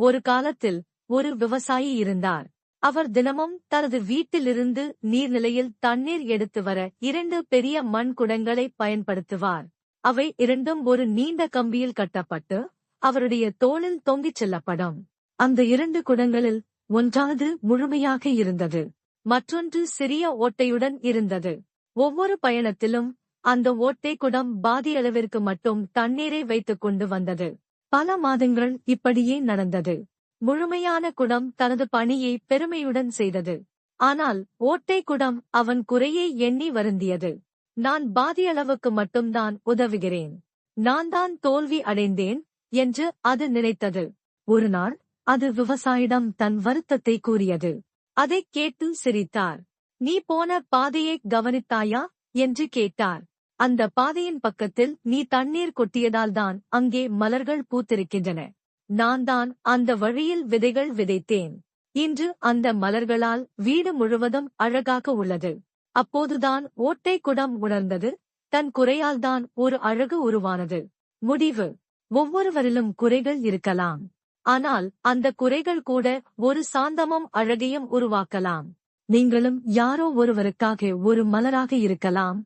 ஒரு காலத்தில் ஒரு விவசாயி இருந்தார். அவர் தினமும் தனது வீட்டிலிருந்து நீர்நிலையில் தண்ணீர் எடுத்து வர இரண்டு பெரிய மண் குடங்களை பயன்படுத்துவார். அவை இரண்டும் ஒரு நீண்ட கம்பியில் கட்டப்பட்டு அவருடைய தோளில் தொங்கிச் செல்லப்படும். அந்த இரண்டு குடங்களில் ஒன்றாவது முழுமையாக இருந்தது. மற்றொன்று சிறிய ஓட்டையுடன் இருந்தது. ஒவ்வொரு பயணத்திலும் அந்த ஓட்டை குடம் பாதியளவிற்கு மட்டும் தண்ணீரை வைத்துக் கொண்டு வந்தது. பல மாதங்கள் இப்படியே நடந்தது. முழுமையான குடம் தனது பணியை பெருமையுடன் செய்தது. ஆனால் ஓட்டை குடம் அவன் குறையை எண்ணி வருந்தியது. நான் பாதியளவுக்கு மட்டும்தான் உதவுகிறேன். நான் தான் தோல்வி அடைந்தேன் என்று அது நினைத்தது. ஒரு நாள் அது விவசாயிடம் தன் வருத்தத்தை கூறியது. அதைக் கேட்டு சிரித்தார். நீ போன பாதையை கவனித்தாயா? என்று கேட்டார். அந்த பாதையின் பக்கத்தில் நீ தண்ணீர் கொட்டியதால்தான் அங்கே மலர்கள் பூத்திருக்கின்றன. நான் தான் அந்த வழியில் விதைகள் விதைத்தேன். இன்று அந்த மலர்களால் வீடு முழுவதும் அழகாக உள்ளது. அப்போதுதான் ஓட்டை குடம் உணர்ந்தது. தன் குறையால்தான் ஒரு அழகு உருவானது. முடிவு. ஒவ்வொருவரிலும் குறைகள் இருக்கலாம். ஆனால் அந்த குறைகள் கூட ஒரு சாந்தமும் அழகையும் உருவாக்கலாம். நீங்களும் யாரோ ஒருவருக்காக ஒரு மலராக இருக்கலாம்.